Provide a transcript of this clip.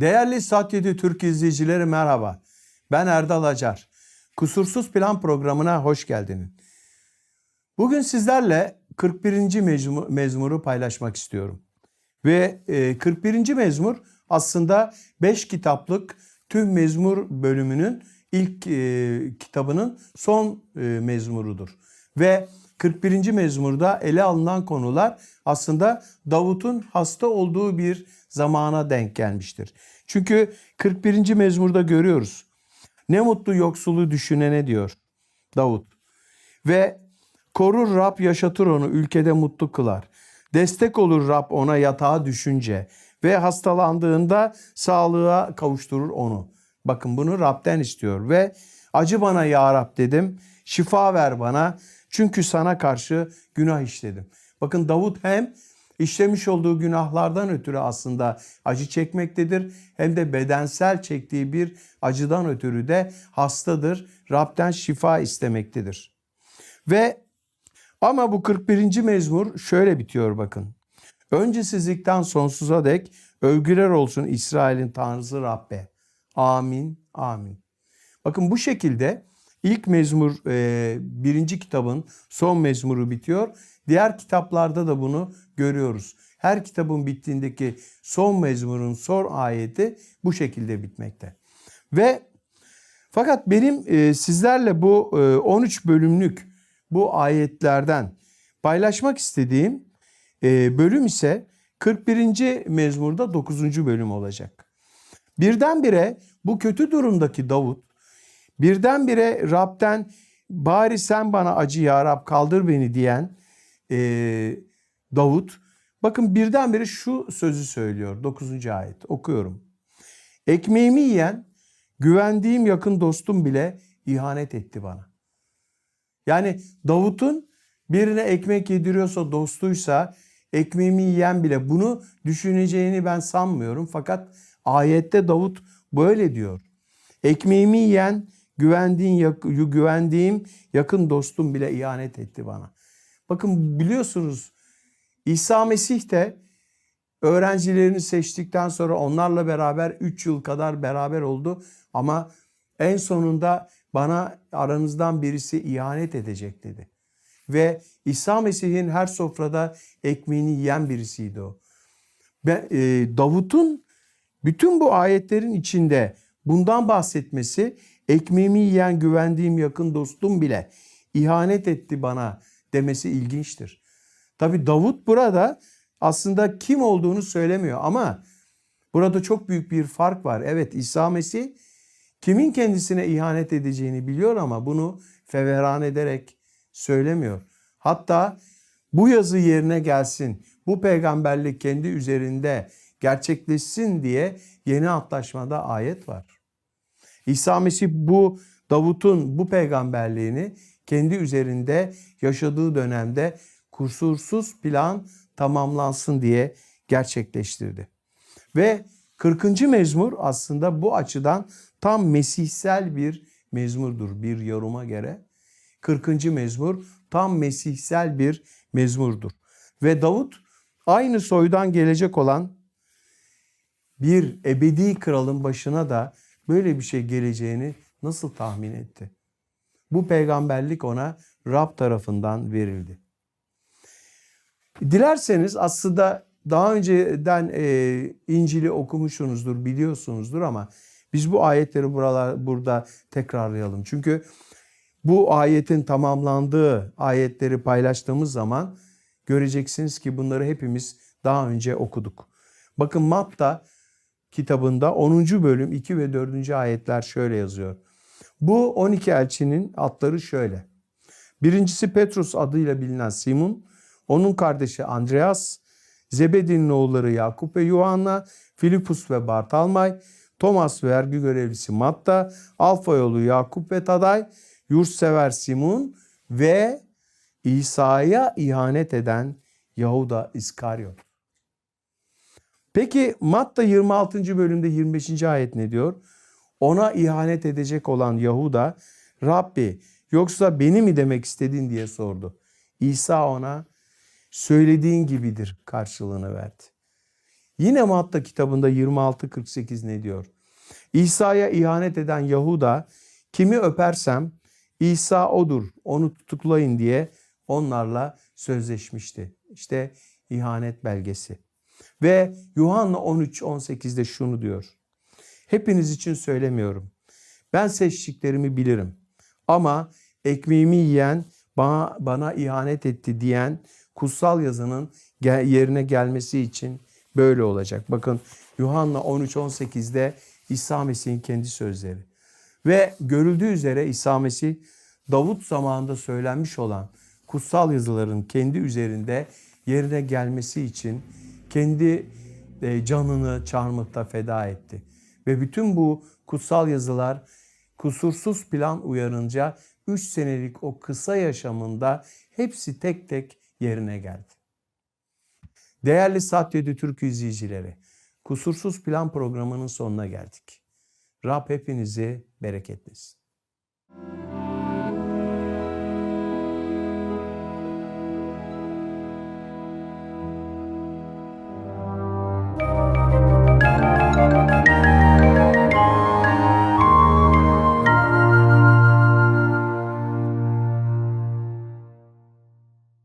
Değerli Satyedi Türk izleyicileri merhaba. Ben Erdal Acar. Kusursuz Plan programına hoş geldiniz. Bugün sizlerle 41. mezmu- mezmuru paylaşmak istiyorum. Ve e, 41. mezmur aslında 5 kitaplık tüm mezmur bölümünün ilk e, kitabının son e, mezmurudur. Ve 41. mezmurda ele alınan konular aslında Davut'un hasta olduğu bir zamana denk gelmiştir. Çünkü 41. mezmurda görüyoruz. Ne mutlu yoksulu düşünene diyor Davut. Ve korur Rab yaşatır onu ülkede mutlu kılar. Destek olur Rab ona yatağa düşünce ve hastalandığında sağlığa kavuşturur onu. Bakın bunu Rab'den istiyor ve acı bana ya Rab dedim. Şifa ver bana çünkü sana karşı günah işledim. Bakın Davut hem işlemiş olduğu günahlardan ötürü aslında acı çekmektedir. Hem de bedensel çektiği bir acıdan ötürü de hastadır. Rab'den şifa istemektedir. Ve ama bu 41. mezmur şöyle bitiyor bakın. Öncesizlikten sonsuza dek övgüler olsun İsrail'in Tanrısı Rabbe. Amin, amin. Bakın bu şekilde ilk mezmur e, birinci kitabın son mezmuru bitiyor. Diğer kitaplarda da bunu görüyoruz. Her kitabın bittiğindeki son mezmurun son ayeti bu şekilde bitmekte. Ve fakat benim e, sizlerle bu e, 13 bölümlük bu ayetlerden paylaşmak istediğim e, bölüm ise 41. mezmurda 9. bölüm olacak. Birdenbire bu kötü durumdaki Davut birdenbire Rab'den bari sen bana acı ya Rab kaldır beni diyen e, Davut bakın birdenbire şu sözü söylüyor 9. ayet okuyorum. Ekmeğimi yiyen güvendiğim yakın dostum bile ihanet etti bana. Yani Davut'un birine ekmek yediriyorsa dostuysa ekmeğimi yiyen bile bunu düşüneceğini ben sanmıyorum. Fakat ayette Davut böyle diyor. Ekmeğimi yiyen güvendiğin, güvendiğim yakın dostum bile ihanet etti bana. Bakın biliyorsunuz İsa Mesih de öğrencilerini seçtikten sonra onlarla beraber 3 yıl kadar beraber oldu. Ama en sonunda bana aranızdan birisi ihanet edecek dedi. Ve İsa Mesih'in her sofrada ekmeğini yiyen birisiydi o. E, Davut'un bütün bu ayetlerin içinde bundan bahsetmesi ekmeğimi yiyen güvendiğim yakın dostum bile ihanet etti bana demesi ilginçtir. Tabi Davut burada aslında kim olduğunu söylemiyor ama burada çok büyük bir fark var. Evet İsa Mesih kimin kendisine ihanet edeceğini biliyor ama bunu feveran ederek söylemiyor. Hatta bu yazı yerine gelsin, bu peygamberlik kendi üzerinde gerçekleşsin diye yeni antlaşmada ayet var. İsa Mesih bu Davut'un bu peygamberliğini kendi üzerinde yaşadığı dönemde kusursuz plan tamamlansın diye gerçekleştirdi. Ve 40. mezmur aslında bu açıdan tam mesihsel bir mezmurdur bir yoruma göre. 40. mezmur tam mesihsel bir mezmurdur. Ve Davut aynı soydan gelecek olan bir ebedi kralın başına da böyle bir şey geleceğini nasıl tahmin etti? Bu peygamberlik ona Rab tarafından verildi. Dilerseniz aslında daha önceden e, İncil'i okumuşsunuzdur, biliyorsunuzdur ama biz bu ayetleri buralar burada tekrarlayalım. Çünkü bu ayetin tamamlandığı ayetleri paylaştığımız zaman göreceksiniz ki bunları hepimiz daha önce okuduk. Bakın Matta kitabında 10. bölüm 2 ve 4. ayetler şöyle yazıyor. Bu 12 elçinin adları şöyle. Birincisi Petrus adıyla bilinen Simon, onun kardeşi Andreas, Zebedi'nin oğulları Yakup ve Yuhanna, Filipus ve Bartalmay, Thomas ve vergi görevlisi Matta, Alfa yolu Yakup ve Taday, yurtsever Simon ve İsa'ya ihanet eden Yahuda İskaryot. Peki Matta 26. bölümde 25. ayet ne diyor? Ona ihanet edecek olan Yahuda, Rabbi yoksa beni mi demek istedin diye sordu. İsa ona söylediğin gibidir karşılığını verdi. Yine Matta kitabında 26-48 ne diyor? İsa'ya ihanet eden Yahuda kimi öpersem İsa odur onu tutuklayın diye onlarla sözleşmişti. İşte ihanet belgesi. Ve Yuhanna 13-18'de şunu diyor. Hepiniz için söylemiyorum. Ben seçtiklerimi bilirim. Ama ekmeğimi yiyen bana, bana ihanet etti diyen kutsal yazının yerine gelmesi için böyle olacak. Bakın Yuhanna 13-18'de İsa Mesih'in kendi sözleri. Ve görüldüğü üzere İsa Mesih Davut zamanında söylenmiş olan kutsal yazıların kendi üzerinde yerine gelmesi için kendi e, canını çarmıhta feda etti. Ve bütün bu kutsal yazılar kusursuz plan uyarınca 3 senelik o kısa yaşamında hepsi tek tek yerine geldi. Değerli Satyedi Türk izleyicileri, Kusursuz Plan programının sonuna geldik. Rab hepinizi bereketlesin.